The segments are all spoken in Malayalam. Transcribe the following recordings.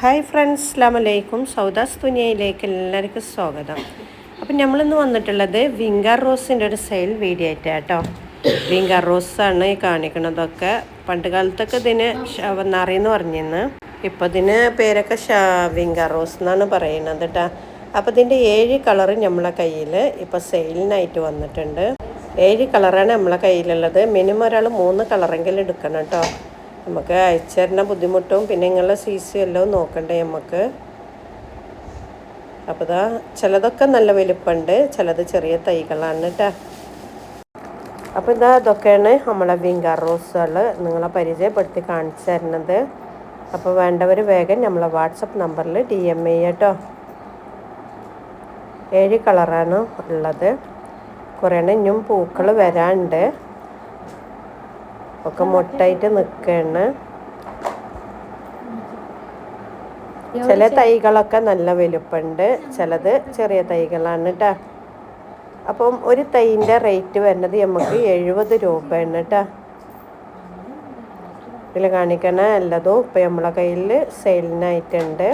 ഹായ് ഫ്രണ്ട്സ് അസ്ലാമലൈക്കും സൗദാസ് തുനിയയിലേക്ക് എല്ലാവർക്കും സ്വാഗതം. അപ്പം നമ്മളിന്ന് വന്നിട്ടുള്ളത് വിങ്കാർ റോസിന്റെ ഒരു സെയിൽ വീഡിയോ ആയിട്ടാണ് കേട്ടോ. വിങ്കാർ റോസാണ് ഈ കാണിക്കണതൊക്കെ. പണ്ട് കാലത്തൊക്കെ ഇതിന് നറിയെന്ന് പറഞ്ഞിരുന്നു. ഇപ്പോൾ ഇതിന് പേരൊക്കെ ഷാ വിങ്കാർ റോസ് എന്നാണ് പറയുന്നത് കേട്ടോ. അപ്പോൾ ഇതിന്റെ ഏഴ് കളറ് നമ്മളെ കയ്യിൽ ഇപ്പോൾ സെയിലിനായിട്ട് വന്നിട്ടുണ്ട്. ഏഴ് കളറാണ് നമ്മളെ കയ്യിലുള്ളത്. മിനിമം ഒരാൾ മൂന്ന് കളറെങ്കിലും എടുക്കണം കേട്ടോ. നമുക്ക് അയച്ചു ബുദ്ധിമുട്ടും പിന്നെ നിങ്ങളുടെ സി സി എല്ലാം നോക്കണ്ടേ നമുക്ക് അപ്പോൾ ഇതാ ചിലതൊക്കെ നല്ല വലുപ്പമുണ്ട് ചിലത് ചെറിയ തൈകളാണ് കേട്ടോ അപ്പോൾ ഇതാ ഇതൊക്കെയാണ് നമ്മളെ വിങ്കാർ റോസുകൾ നിങ്ങളെ പരിചയപ്പെടുത്തി കാണിച്ചു തരുന്നത്. അപ്പോൾ വേണ്ടവർ വേഗം നമ്മളെ വാട്സപ്പ് നമ്പറിൽ ഡി എം ഐ കേട്ടോ ഏഴ് കളറാണ് ഉള്ളത്. കുറേ ഇനിയും പൂക്കൾ വരാനുണ്ട്. ഒക്കെ മുട്ടായിട്ട് നിൽക്കുകയാണ് ചില തൈകളൊക്കെ നല്ല വലുപ്പമുണ്ട് ചിലത് ചെറിയ തൈകളാണ് കേട്ടോ അപ്പം ഒരു തൈന്റെ റേറ്റ് വരുന്നത് നമുക്ക് എഴുപത് രൂപയാണ് കേട്ടോ ഇതിൽ കാണിക്കണ എല്ലാതും ഇപ്പം നമ്മളെ കയ്യിൽ സെയിലിനായിട്ടുണ്ട്.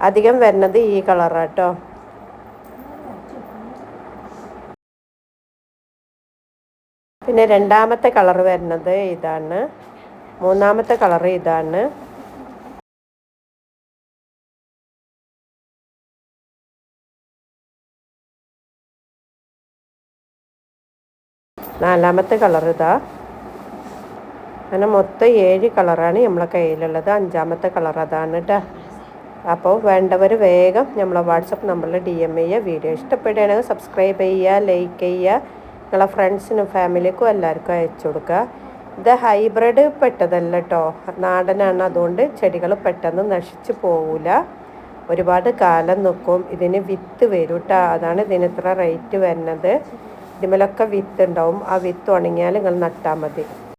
അധികം വരുന്നത് ഈ കളറാട്ടോ പിന്നെ രണ്ടാമത്തെ കളർ വരുന്നത് ഇതാണ്. മൂന്നാമത്തെ കളർ ഇതാണ്. നാലാമത്തെ കളർ ഇതാ. അങ്ങനെ മൊത്തം ഏഴ് കളറാണ് നമ്മളെ കയ്യിലുള്ളത്. അഞ്ചാമത്തെ കളർ അതാണ് കേട്ടോ അപ്പോൾ വേണ്ടവർ വേഗം നമ്മളെ വാട്സപ്പ് നമ്പറിൽ ഡി എം ചെയ്യുക വീഡിയോ ഇഷ്ടപ്പെടുകയാണെങ്കിൽ സബ്സ്ക്രൈബ് ചെയ്യുക ലൈക്ക് ചെയ്യുക നിങ്ങളെ ഫ്രണ്ട്സിനും ഫാമിലിക്കും എല്ലാവർക്കും അയച്ചു കൊടുക്കുക. ഇത് ഹൈബ്രിഡ് പെട്ടതല്ല കേട്ടോ നാടനാണ് അതുകൊണ്ട് ചെടികൾ പെട്ടെന്ന് നശിച്ചു പോവില്ല ഒരുപാട് കാലം നിൽക്കും ഇതിന് വിത്ത് വരും കേട്ടോ അതാണ് ഇതിന് ഇത്ര റേറ്റ് വരുന്നത്. ഇതിമേലൊക്കെ വിത്ത് ഉണ്ടാവും. ആ വിത്ത് ഉണങ്ങിയാൽ നിങ്ങൾ നട്ടാൽ മതി.